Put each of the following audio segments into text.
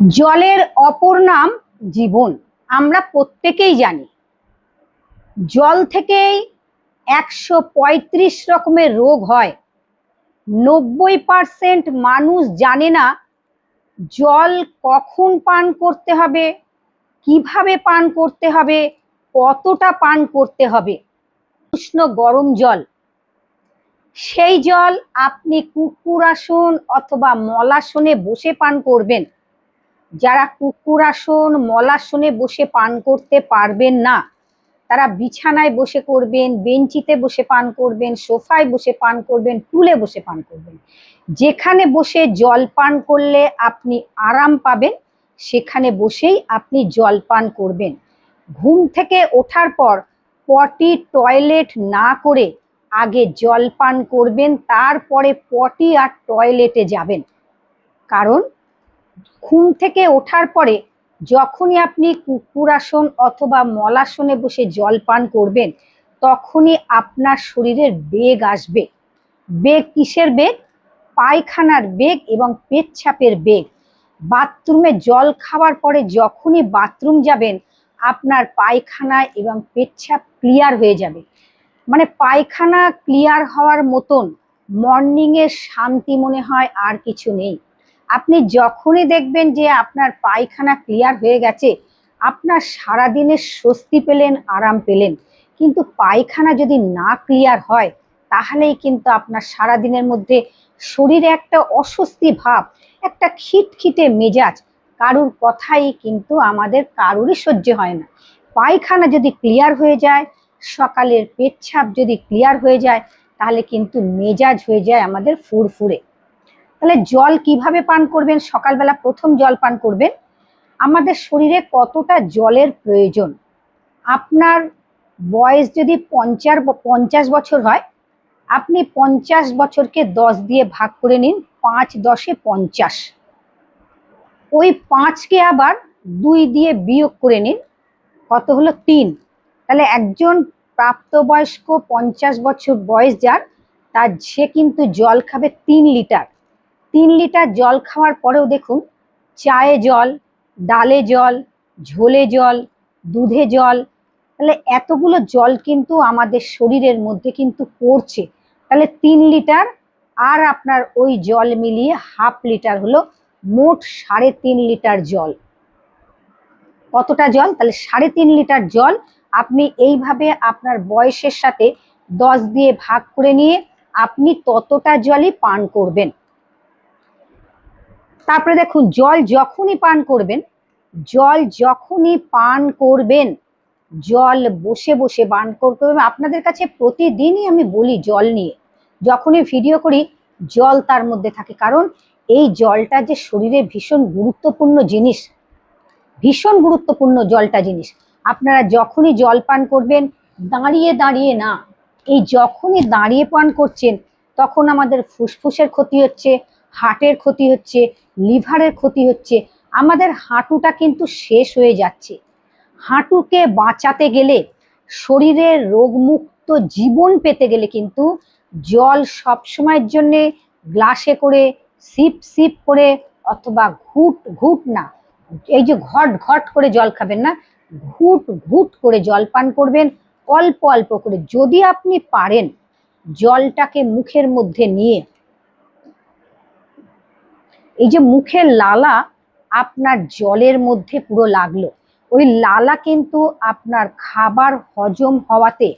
জলের অপর নাম জীবন। আমরা প্রত্যেকেই জানি। জল থেকেই একশো পঁয়ত্রিশ রকমের রোগ হয়। নব্বই পারসেন্ট মানুষ জানে না জল কখন পান করতে হবে, কীভাবে পান করতে হবে, কতটা পান করতে হবে। উষ্ণ গরম জল। সেই জল আপনি কুকুর আসন অথবা মলাসনে বসে পান করবেন। যারা কুকুরাসন মলাসনে বসে পান করতে পারবেন না। তারা বিছানায় বসে করবেন, বেঞ্চিতে বসে পান করবেন, সোফায় বসে পান করবেন, টুলে বসে পান করবেন। যেখানে বসে জল পান করলে আপনি আরাম পাবেন, সেখানে বসেই আপনি জল পান করবেন। ঘুম থেকে ওঠার পর পটি টয়লেট না করে আগে জল পান করবেন, তারপরে পটি আর টয়লেটে যাবেন। কারণ ঘুম থেকে ওঠার পরে যখনই আপনি কুকুরাসন অথবা মলাসনে বসে জল পান করবেন, তখনই আপনার শরীরের বেগ আসবে। বেগ কিসের বেগ? পায়খানার বেগ এবং পেচ্ছাপের বেগ। বাথরুমে জল খাওয়ার পরে যখনই বাথরুম যাবেন, আপনার পায়খানা এবং পেচ্ছাপ ক্লিয়ার হয়ে যাবে। মানে পায়খানা ক্লিয়ার হওয়ার মতন মর্নিংয়ের শান্তি মনে হয় আর কিছু নেই। আপনি যখনই দেখবেন যে আপনার পায়খানা ক্লিয়ার হয়ে গেছে, আপনার সারাদিনের স্বস্তি পেলেন, আরাম পেলেন। কিন্তু পায়খানা যদি না ক্লিয়ার হয়, তাহলেই কিন্তু আপনার সারাদিনের মধ্যে শরীরে একটা অস্বস্তি ভাব, একটা খিটখিটে মেজাজ, কারুর কথাই কিন্তু আমাদের কারুরই সহ্য হয় না। পায়খানা যদি ক্লিয়ার হয়ে যায়, সকালের পেচ্ছাপ যদি ক্লিয়ার হয়ে যায়, তাহলে কিন্তু মেজাজ হয়ে যায় আমাদের ফুরফুরে। তাহলে জল কীভাবে পান করবেন? সকালবেলা প্রথম জল পান করবেন। আমাদের শরীরে কতটা জলের প্রয়োজন? আপনার বয়স যদি পঞ্চাশ পঞ্চাশ বছর হয়, আপনি পঞ্চাশ বছরকে দশ দিয়ে ভাগ করে নিন, পাঁচ দশে পঞ্চাশ। ওই পাঁচকে আবার দুই দিয়ে বিয়োগ করে নিন, কত হলো তিন? তাহলে একজন প্রাপ্তবয়স্ক পঞ্চাশ বছর বয়স যার, তার সে কিন্তু জল খাবে তিন লিটার। তিন লিটার জল খাওয়ার পরেও দেখুন, চায়ে জল, ডালে জল, ঝোলে জল, দুধে জল, তাহলে এতগুলো জল কিন্তু আমাদের শরীরের মধ্যে কিন্তু পড়ছে। তাহলে তিন লিটার আর আপনার ওই জল মিলিয়ে হাফ লিটার হলো মোট সাড়ে তিন লিটার জল। কতটা জল? তাহলে সাড়ে তিন লিটার জল আপনি এইভাবে আপনার বয়সের সাথে দশ দিয়ে ভাগ করে নিয়ে আপনি ততটা জলই পান করবেন। তারপরে দেখুন, জল যখনই পান করবেন, জল যখনই পান করবেন, জল বসে বসে পান করতে হবে। আপনাদের কাছে প্রতিদিনই আমি বলি জল নিয়ে। যখনই ভিডিও করি, জল তার মধ্যে থাকে। কারণ এই জলটা যে শরীরে ভীষণ গুরুত্বপূর্ণ জিনিস, ভীষণ গুরুত্বপূর্ণ জলটা জিনিস। আপনারা যখনই জল পান করবেন, দাঁড়িয়ে দাঁড়িয়ে না। এই যখনই দাঁড়িয়ে পান করছেন, তখন আমাদের ফুসফুসের ক্ষতি হচ্ছে হার্টের ক্ষতি হচ্ছে, লিভারের ক্ষতি হচ্ছে, আমাদের হাঁটুটা কিন্তু শেষ হয়ে যাচ্ছে। হাঁটুকে বাঁচাতে গেলে শরীরের রোগমুক্ত জীবন পেতে গেলে কিন্তু জল সবসময়ের জন্যে গ্লাসে করে, সিপ সিপ করে অথবা ঘুট ঘুট না, এই যে ঘট ঘট করে জল খাবেন না, ঘুট ঘুট করে জল পান করবেন, অল্প অল্প করে। যদি আপনি পারেন, জলটাকে মুখের মধ্যে নিয়ে এই যে মুখের লালা আপনার জলের মধ্যে পুরো লাগল। ওই লালা কিন্তু আপনার খাবার হজম হওয়াতে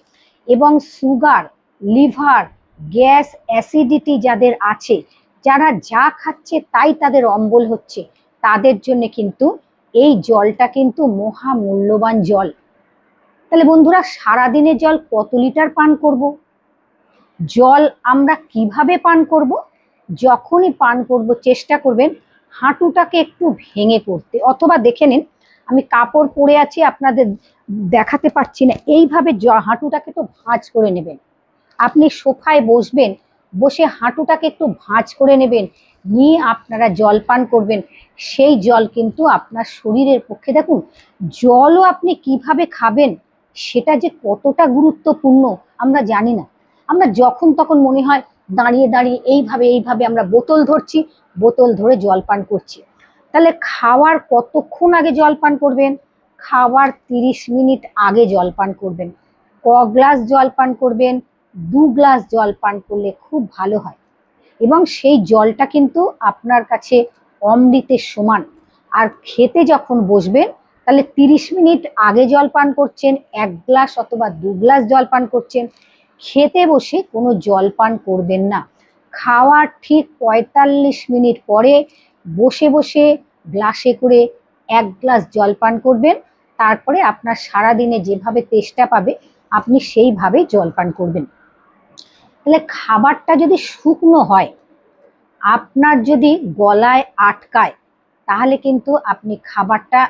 এবং সুগার, লিভার, গ্যাস, অ্যাসিডিটি যাদের আছে, যারা যা খাচ্ছে তাই তাদের অম্বল হচ্ছে, তাদের জন্য কিন্তু এই জলটা কিন্তু মহা মূল্যবান জল। তাহলে বন্ধুরা, সারাদিনের জল কত লিটার পান করব? জল আমরা কীভাবে পান করব? যখনই পান করব, চেষ্টা করবেন হাঁটুটাকে একটু ভেঙে করতে। অথবা দেখে নিন, আমি কাপড় পরে আছি, আপনাদের দেখাতে পাচ্ছি না। এইভাবে হাঁটুটাকে একটু ভাঁজ করে নেবেন। আপনি সোফায় বসবেন, বসে হাঁটুটাকে একটু ভাঁজ করে নেবেন, নিয়ে আপনারা জল পান করবেন। সেই জল কিন্তু আপনার শরীরের পক্ষে, দেখুন, জলও আপনি কীভাবে খাবেন, সেটা যে কতটা গুরুত্বপূর্ণ, আমরা জানি না। আমরা যখন তখন মনে হয় দাঁড়িয়ে দাঁড়িয়ে এইভাবে এইভাবে আমরা বোতল ধরছি, বোতল ধরে জল পান করছি। তাহলে খাওয়ার কতক্ষণ আগে জল পান করবেন? খাওয়ার তিরিশ মিনিট আগে জল পান করবেন। ক গ্লাস জল পান করবেন? দু গ্লাস জল পান করলে খুব ভালো হয়। এবং সেই জলটা কিন্তু আপনার কাছে অমৃতের সমান। আর খেতে যখন বসবেন, তাহলে তিরিশ মিনিট আগে জল পান করছেন, এক গ্লাস অথবা দু গ্লাস জল পান করছেন খেতে বসে কোনো জল পান করবেন না। খাওয়ার ঠিক পঁয়তাল্লিশ মিনিট পরে বসে বসে গ্লাসে করে এক গ্লাস জল পান করবেন। তারপরে আপনার সারাদিনে যেভাবে তেষ্টা পাবে, আপনি সেইভাবে জল পান করবেন। তাহলে খাবারটা যদি শুকনো হয়, আপনার যদি গলায় আটকায়, তাহলে কিন্তু আপনি খাবারটা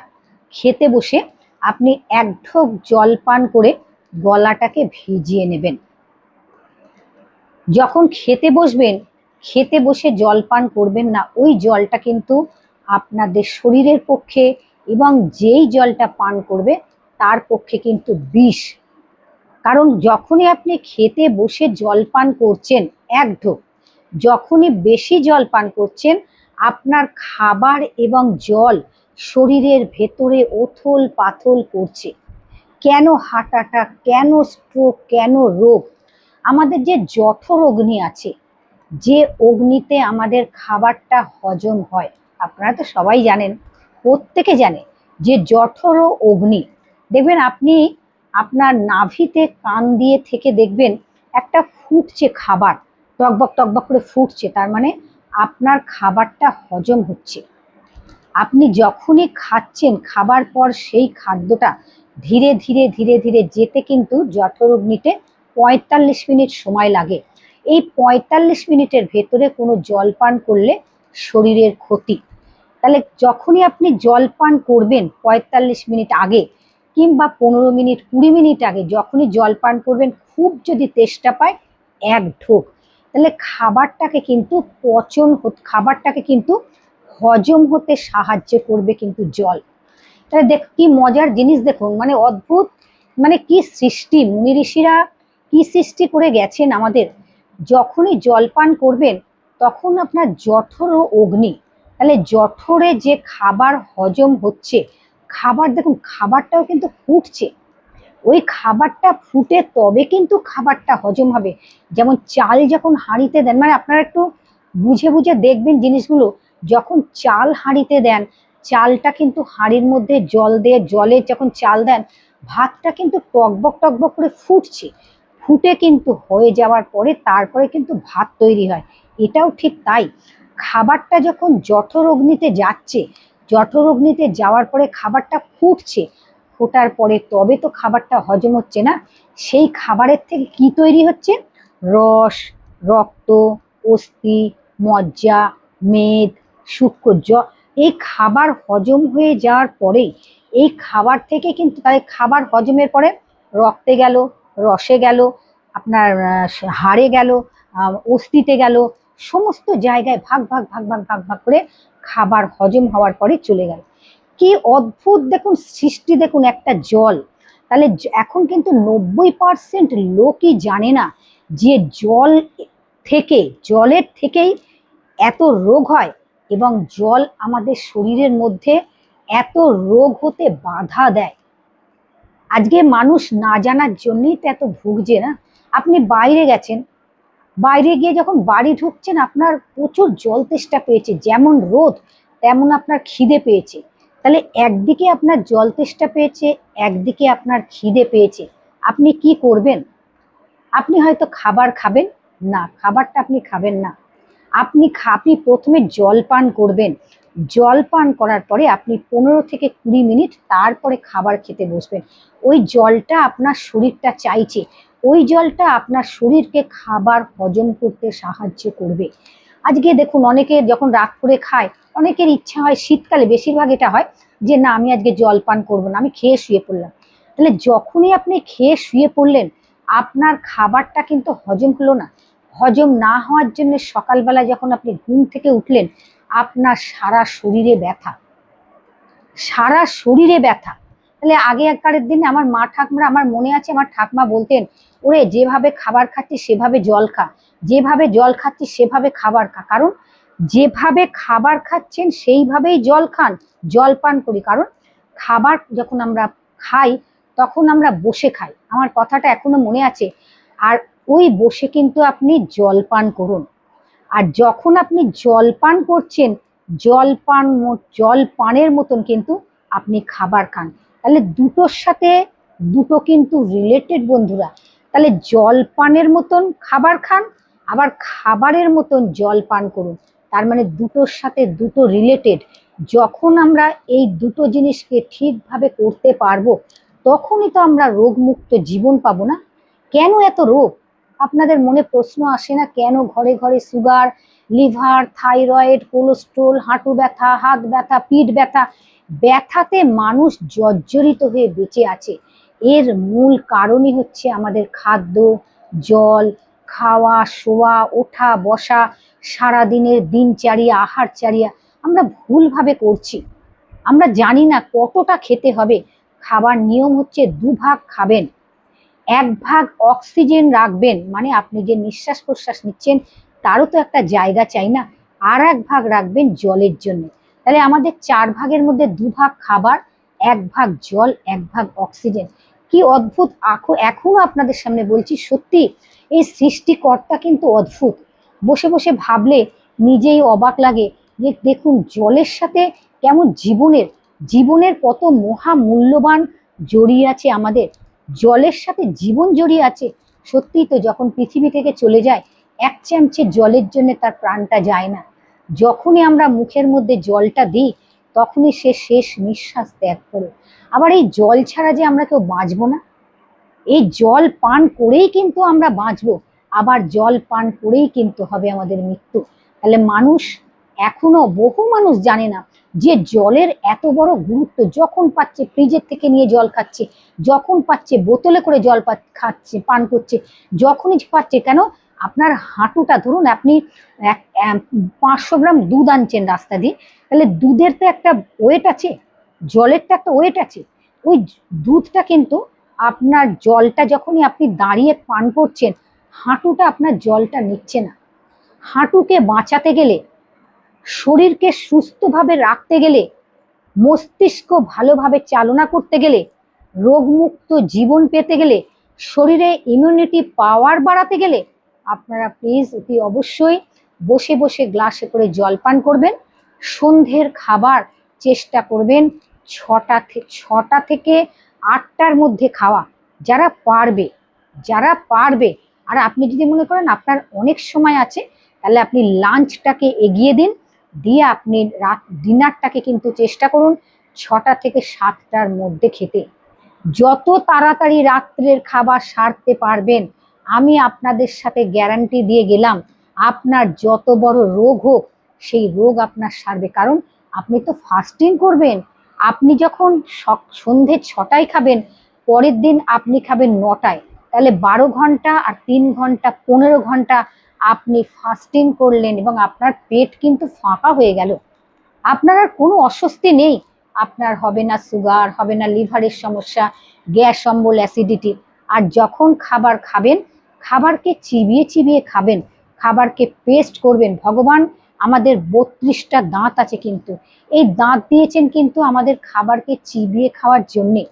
খেতে বসে আপনি এক ঢোক জল পান করে গলাটাকে ভিজিয়ে নেবেন। যখন খেতে বসবেন, খেতে বসে জল পান করবেন না, ওই জলটা কিন্তু আপনাদের শরীরের পক্ষে এবং যেই জলটা পান করবে, তার পক্ষে কিন্তু বিষ। কারণ যখনই আপনি খেতে বসে জল পান করছেন, এক ঢোক, যখনই বেশি জল পান করছেন, আপনার খাবার এবং জল শরীরের ভেতরে ওথল পাথল করছে। কেন হার্ট অ্যাটাক কেন স্ট্রোক কেন রোগ আমাদের যে জঠর অগ্নি আছে, যে অগ্নিতে আমাদের খাবারটা হজম হয়, আপনারা তো সবাই জানেন, প্রত্যেকে জানে যে জঠর অগ্নি। দেখবেন আপনি আপনার নাভিতে কান দিয়ে থেকে দেখবেন একটা ফুটছে খাবার, টকবক টকবক করে ফুটছে, তার মানে আপনার খাবারটা হজম হচ্ছে। আপনি যখনই খাচ্ছেন, খাবার পর সেই খাদ্যটা ধীরে ধীরে ধীরে ধীরে যেতে কিন্তু জঠরগ্নিতে পঁয়তাল্লিশ মিনিট সময় লাগে। এই পঁয়তাল্লিশ মিনিটের ভেতরে কোনো জল পান করলে শরীরের ক্ষতি। তাহলে যখনই আপনি জল পান করবেন পঁয়তাল্লিশ মিনিট আগে কিংবা পনেরো মিনিট, কুড়ি মিনিট আগে যখনই জল পান করবেন, খুব যদি তেষ্টা পায়, এক ঢোক। তাহলে খাবারটাকে কিন্তু পচন খাবারটাকে কিন্তু হজম হতে সাহায্য করবে কিন্তু জল। তাহলে দেখ, কি মজার জিনিস দেখুন মানে অদ্ভুত মানে কি সৃষ্টি। মুনি ঋষিরা কি সৃষ্টি করে গেছেন আমাদের? যখনই জল পান করবেন, তখন আপনার জঠর ও অগ্নি। তাহলে জঠরে যে খাবার হজম হচ্ছে, খাবার দেখুন, খাবারটাও কিন্তু ফুটছে। ওই খাবারটা ফুটে তবে কিন্তু খাবারটা হজম হবে। যেমন চাল যখন হাঁড়িতে দেন মানে আপনারা একটু বুঝে বুঝে দেখবেন জিনিসগুলো, যখন চাল হাঁড়িতে দেন, চালটা কিন্তু হাঁড়ির মধ্যে জল দিয়ে, জলে যখন চাল দেন, ভাতটা কিন্তু টকবক টকবক করে ফুটছে। ফুটে কিন্তু হয়ে যাওয়ার পরে তারপরে কিন্তু ভাত তৈরি হয়। এটাও ঠিক তাই। খাবারটা যখন জঠর অগ্নিতে যাচ্ছে জঠর অগ্নিতে যাওয়ার পরে খাবারটা ফুটছে, ফোটার পরে তবে তো খাবারটা হজম হচ্ছে না। সেই খাবারের থেকে কি তৈরি হচ্ছে? রস, রক্ত, অস্থি, মজ্জা, মেদ শুক্র জ। এই খাবার হজম হয়ে যাওয়ার পরেই, এই খাবার থেকে কিন্তু তাই খাবার হজমের পরে রক্তে গেল রসে গেল, আপনার হাড়ে গেল অস্থিতে গেল, সমস্ত জায়গায় ভাগ ভাগ ভাগ ভাগ ভাগ ভাগ করে খাবার হজম হওয়ার পরে চলে গেল। কি অদ্ভুত দেখুন সৃষ্টি, দেখুন একটা জল। তাহলে এখন কিন্তু নব্বই পার্সেন্ট লোকই জানে না যে জল থেকে, জলের থেকেই এত রোগ হয় এবং জল আমাদের শরীরের মধ্যে এত রোগ হতে বাধা দেয়। আজকে মানুষ না জানার জন্যই তো এত ভুগছে না? আপনি বাইরে গেছেন। বাইরে গিয়ে যখন বাড়ি ঢুকছেন, আপনার প্রচুর জল তেষ্টা পেয়েছে। যেমন রোদ, তেমন আপনার খিদে পেয়েছে। তাহলে একদিকে আপনার জল তেষ্টা পেয়েছে, একদিকে আপনার খিদে পেয়েছে। আপনি কি করবেন? আপনি হয়তো খাবার খাবেন। না, খাবারটা আপনি খাবেন না। আপনি খা- আপনি প্রথমে জল পান করবেন। জল পান করার পরে আপনি পনেরো থেকে কুড়ি মিনিট তারপরে খাবার খেতে বসবেন। ওই জলটা আপনার শরীরটা চাইছে। ওই জলটা আপনার শরীরকে খাবার হজম করতে সাহায্য করবে। আজকে দেখুন, অনেকে যখন রাত করে খায়, অনেকের ইচ্ছা হয়, শীতকালে বেশিরভাগ এটা হয় যে, না, আমি আজকে জল পান করব না, আমি খেয়ে শুয়ে পড়লাম। তাহলে যখনই আপনি খেয়ে শুয়ে পড়লেন, আপনার খাবারটা কিন্তু হজম হলো না। হজম না হওয়ার জন্য সকালবেলা যখন আপনি ঘুম থেকে উঠলেন আপনার সারা শরীরে ব্যথা। সারা শরীরে ব্যথা। তাহলে আগে একবারের দিনে আমার মা ঠাকুমা, আমার মনে আছে আমার ঠাকমা বলতেন, ওরে, যেভাবে খাবার খাচ্ছিস সেভাবে জল খা। যেভাবে জল খাচ্ছিস সেভাবে খাবার খা। কারণ যেভাবে খাবার খাচ্ছেন, সেইভাবেই জল খান, জল পান করি। কারণ খাবার যখন আমরা খাই, তখন আমরা বসে খাই। আমার কথাটা এখনও মনে আছে। আর ওই বসে কিন্তু আপনি জল পান করুন। আর যখন আপনি জল পান করছেন, জল পান জল পানের মতন কিন্তু আপনি খাবার খান। তাহলে দুটোর সাথে দুটো কিন্তু রিলেটেড বন্ধুরা। তাহলে জল পানের মতন খাবার খান, আবার খাবারের মতন জল পান করুন। তার মানে দুটোর সাথে দুটো রিলেটেড যখন আমরা এই দুটো জিনিসকে ঠিকভাবে করতে পারব, তখনই তো আমরা রোগমুক্ত জীবন পাবো না। কেন এত রোগ? আপনাদের মনে প্রশ্ন আসে না কেন ঘরে ঘরে সুগার, লিভার, থাইরয়েড, কোলেস্ট্রল, হাঁটু ব্যথা, হাত ব্যথা, পিঠ ব্যথা, ব্যথাতে মানুষ জর্জরিত হয়ে বেঁচে আছে। এর মূল কারণই হচ্ছে আমাদের খাদ্য, জল, খাওয়া, শোয়া, ওঠা, বসা, সারাদিনের দিনচারিয়া, আহারচারিয়া আমরা ভুলভাবে করছি। আমরা জানি না কতটা খেতে হবে। খাবার নিয়ম হচ্ছে দুভাগ খাবেন। এক ভাগ অক্সিজেন রাখবেন মানে আপনি যে নিঃশ্বাস প্রশ্বাস নিচ্ছেন, তারও তো একটা জায়গা চাই না, আর এক ভাগ রাখবেন জলের জন্য। তাহলে আমাদের চার ভাগের মধ্যে দুভাগ খাবার, এক ভাগ জল, এক ভাগ অক্সিজেন। কি অদ্ভুত! এখনও আপনাদের সামনে বলছি, সত্যি, এই সৃষ্টিকর্তা কিন্তু অদ্ভুত। বসে বসে ভাবলে নিজেই অবাক লাগে যে দেখুন, জলের সাথে কেমন জীবনের জীবনের কত মহা মূল্যবান জড়িয়ে আছে আমাদের। জলের সাথে জীবন জড়িয়ে আছে। সত্যিই তো যখন পৃথিবী থেকে চলে যায়, এক চামচে জলের জন্য তার প্রাণটা যায় না। যখনই আমরা মুখের মধ্যে জলটা দিই, তখনই সে শেষ নিঃশ্বাস ত্যাগ করে। আবার এই জল ছাড়া যে আমরা কেউ বাঁচবো না? এই জল পান করেই কিন্তু আমরা বাঁচবো। আবার জল পান করেই কিন্তু হবে আমাদের মৃত্যু। তাহলে মানুষ এখনও বহু মানুষ জানে না যে জলের এত বড় গুরুত্ব যখন পাচ্ছে ফ্রিজের থেকে নিয়ে জল খাচ্ছে, যখন পাচ্ছে বোতলে করে জল খাচ্ছে, পান করছে, যখনই পাচ্ছে কেন আপনার হাঁটুটা ধরুন আপনি পাঁচশো গ্রাম দুধ আনছেন রাস্তা দিয়ে, তাহলে দুধের তো একটা ওয়েট আছে, জলের তো একটা ওয়েট আছে, ওই দুধটা কিন্তু আপনার জলটা যখনই আপনি দাঁড়িয়ে পান করছেন, হাঁটুটা আপনার জলটা নিচ্ছে না। হাঁটুকে বাঁচাতে গেলে শরীরকে সুস্থভাবে রাখতে গেলে, মস্তিষ্ক ভালোভাবে চালনা করতে গেলে, রোগমুক্ত জীবন পেতে গেলে, শরীরে ইমিউনিটি পাওয়ার বাড়াতে গেলে আপনারা প্লিজ অতি অবশ্যই বসে বসে গ্লাসে করে জল পান করবেন। সন্ধ্যের খাবার চেষ্টা করবেন ছটা থেকে ছটা থেকে আটটার মধ্যে খাওয়া। যারা পারবে যারা পারবে, আর আপনি যদি মনে করেন আপনার অনেক সময় আছে, তাহলে আপনি লাঞ্চটাকে এগিয়ে দিন। দিয়ে আপনি রাত, ডিনারটাকে কিন্তু চেষ্টা করুন ছটা থেকে সাতটার মধ্যে খেতে। যত তাড়াতাড়ি রাত্রের খাবার সারতে পারবেন, আমি আপনাদের সাথে গ্যারান্টি দিয়ে গেলাম, আপনার যত বড় রোগ হোক, সেই রোগ আপনার সারবে। কারণ আপনি তো ফাস্টিং করবেন। আপনি যখন সন্ধে ছটায় খাবেন, পরের দিন আপনি খাবেন নটায়। তাহলে বারো ঘণ্টা আর তিন ঘণ্টা, পনেরো ঘণ্টা আপনি ফাস্টিং করলেন এবং আপনার পেট কিন্তু ফাঁকা হয়ে গেল। আপনার আর কোনো অস্বস্তি নেই। আপনার হবে না সুগার হবে না লিভারের সমস্যা, গ্যাস, অম্বল অ্যাসিডিটি আর যখন খাবার খাবেন, খাবারকে চিবিয়ে চিবিয়ে খাবেন, খাবারকে পেস্ট করবেন। ভগবান, আমাদের বত্রিশটা দাঁত আছে কিন্তু। এই দাঁত দিয়েছেন কিন্তু আমাদের খাবারকে চিবিয়ে খাওয়ার জন্যে।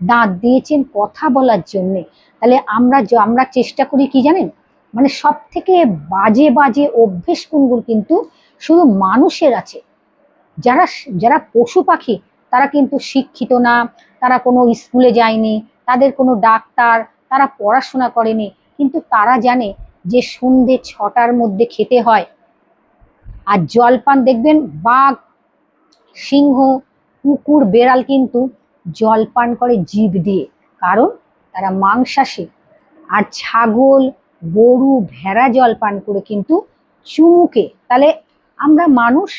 দাঁত দিয়েছেন কথা বলার জন্যে। তাহলে আমরা আমরা চেষ্টা করি কি জানেন? মানে সব থেকে বাজে বাজে অভ্যেস কোনগুলো কিন্তু শুধু মানুষের আছে। যারা যারা পশু পাখি, তারা কিন্তু শিক্ষিত না, তারা কোনো স্কুলে যায়নি, তাদের কোনো ডাক্তার, তারা পড়াশোনা করেনি, কিন্তু তারা জানে যে সন্ধে ছটার মধ্যে খেতে হয়। আর জলপান দেখবেন, বাঘ, সিংহ, কুকুর, বেড়াল কিন্তু জলপান করে জীব দিয়ে, কারণ তারা মাংসাশী। আর ছাগল গরু ভেড়া জলপান করে কিন্তু চুমুকে। তাহলে আমরা মানুষ,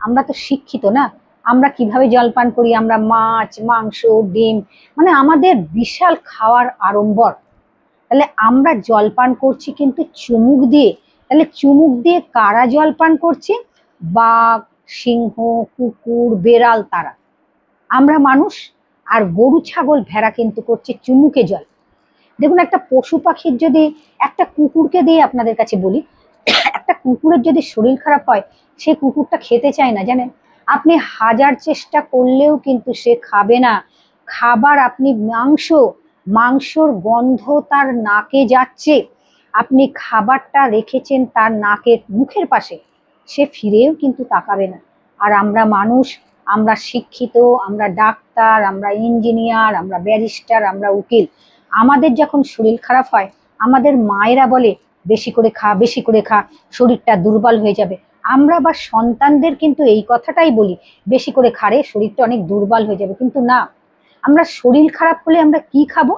আমরা তো শিক্ষিত না? আমরা কীভাবে জলপান করি? আমরা মাছ, মাংস, ডিম মানে আমাদের বিশাল খাওয়ার আড়ম্বর। তাহলে আমরা জলপান করছি কিন্তু চুমুক দিয়ে। তাহলে চুমুক দিয়ে কারা জলপান করছে? বাঘ, সিংহ, কুকুর, বেড়াল, তারা। আমরা মানুষ, আর গরু, ছাগল, ভেড়া কিন্তু করছে চুমুকে জল। দেখুন, একটা পশু পাখির যদি, একটা কুকুরকে দিয়ে আপনাদের কাছে বলি, একটা কুকুরের যদি শরীর খারাপ হয়, সে কুকুরটা খেতে চায় না, জানেন? আপনি হাজার চেষ্টা করলেও কিন্তু সে খাবে না। খাবার আপনি, মাংস, মাংসর গন্ধ তার নাকে যাচ্ছে। আপনি খাবারটা রেখেছেন তার নাকের মুখের পাশে, সে ফিরেও কিন্তু তাকাবে না। আর আমরা মানুষ, আমরা শিক্ষিত, আমরা ডাক্তার, আমরা ইঞ্জিনিয়ার, আমরা ব্যারিস্টার, আমরা উকিল। আমাদের যখন শরীর খারাপ হয়, আমাদের মায়েরা বলে, বেশি করে খা, বেশি করে খা, শরীরটা দুর্বল হয়ে যাবে। আমরা বা সন্তানদের কিন্তু এই কথাটাই বলি, বেশি করে খারে শরীরটা অনেক দুর্বল হয়ে যাবে। কিন্তু না, আমরা শরীর খারাপ হলে আমরা কি খাব?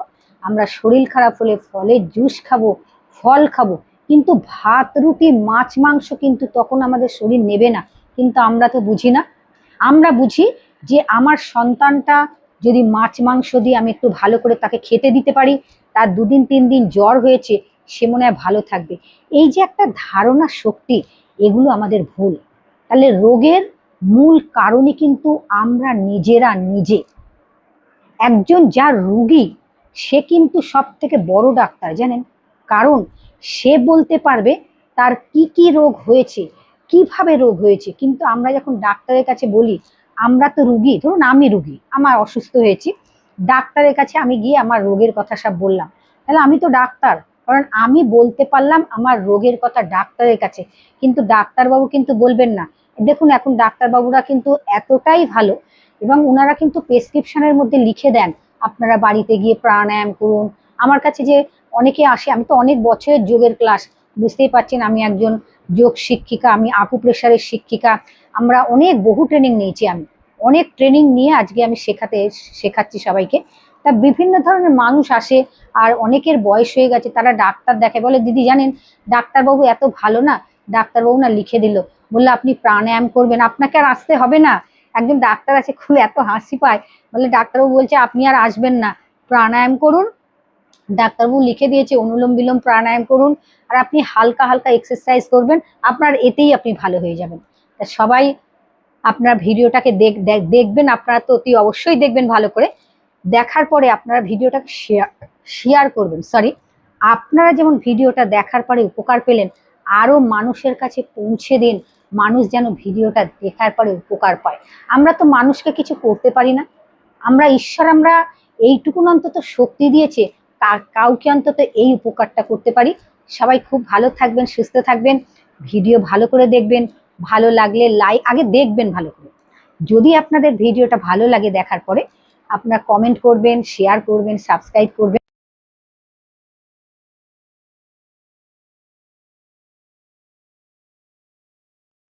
আমরা শরীর খারাপ হলে ফলের জুস খাব, ফল খাব, কিন্তু ভাত, রুটি, মাছ, মাংস কিন্তু তখন আমাদের শরীর নেবে না। কিন্তু আমরা তো বুঝি না। আমরা বুঝি যে আমার সন্তানটা যদি মাছ মাংস দিয়ে আমি একটু ভালো করে তাকে খেতে দিতে পারি, তার দুদিন তিন দিন জ্বর হয়েছে, সে মনে হয় ভালো থাকবে। এই যে একটা ধারণা শক্তি, এগুলো আমাদের ভুল। তাহলে রোগের মূল কারণই কিন্তু আমরা নিজেরা নিজে। একজন যার রুগী, সে কিন্তু সব থেকে বড় ডাক্তার, জানেন? কারণ সে বলতে পারবে তার কি কি রোগ হয়েছে, কীভাবে রোগ হয়েছে। কিন্তু আমরা যখন ডাক্তারের কাছে বলি আমরা তো রুগী, ধরুন আমি রুগী, আমার অসুস্থ হয়েছি, ডাক্তারের কাছে আমি গিয়ে আমার রোগের কথা সব বললাম। তাহলে আমি তো ডাক্তার, কারণ আমি বলতে পারলাম আমার রোগের কথা ডাক্তারের কাছে, কিন্তু ডাক্তারবাবু কিন্তু বলবেন না। দেখুন, এখন ডাক্তারবাবুরা কিন্তু এতটাই ভালো, এবং ওনারা কিন্তু প্রেসক্রিপশনের মধ্যে লিখে দেন, আপনারা বাড়িতে গিয়ে প্রাণায়াম করুন। আমার কাছে যে অনেকে আসে, আমি তো অনেক বছরের যোগের ক্লাস, বুঝতেই পারছেন আমি একজন যোগ শিক্ষিকা, আমি আকু প্রেশারের শিক্ষিকা আমরা অনেক বহু ট্রেনিং নিয়েছি আমি। অনেক ট্রেনিং নিয়ে আজকে আমি শেখাতে শেখাচ্ছি সবাইকে। তা বিভিন্ন ধরনের মানুষ আসে আর অনেকের বয়স হয়ে গেছে, তারা ডাক্তার দেখে বলে, দিদি, জানেন, ডাক্তারবাবু এত ভালো না? ডাক্তারবাবু না লিখে দিল। বলল, আপনি প্রাণায়াম করবেন, আপনাকে আর আসতে হবে না। একজন ডাক্তার আছে, খুব এত হাসি পায়। বলে ডাক্তারবাবু বলছে, আপনি আর আসবেন না, প্রাণায়াম করুন। ডাক্তারবাবু লিখে দিয়েছে, অনুলোম বিলোম প্রাণায়াম করুন। আর আপনি হালকা হালকা এক্সারসাইজ করবেন, আপনার এতেই আপনি ভালো হয়ে যাবেন। সবাই আপনার ভিডিওটাকে দেখ, দেখ- দেখবেন, আপনারা তো অতি অবশ্যই দেখবেন ভালো করে। দেখার পরে আপনারা ভিডিওটাকে শেয়ার শেয়ার করবেন সরি আপনারা যেমন ভিডিওটা দেখার পরে উপকার পেলেন, আরও মানুষের কাছে পৌঁছে দিন, মানুষ যেন ভিডিওটা দেখার পরে উপকার পায়। আমরা তো মানুষকে কিছু করতে পারি না। আমরা, ঈশ্বর আমরা এইটুকুন অন্তত শক্তি দিয়েছে কাউকে অন্তত এই উপকারটা করতে পারি। সবাই খুব ভালো থাকবেন, সুস্থ থাকবেন, ভিডিও ভালো করে দেখবেন ভালো লাগলে লাইক আগে দেখবেন ভালো করে। যদি আপনাদের ভিডিওটা ভালো লাগে দেখার পরে, আপনারা কমেন্ট করবেন শেয়ার করবেন সাবস্ক্রাইব করবেন।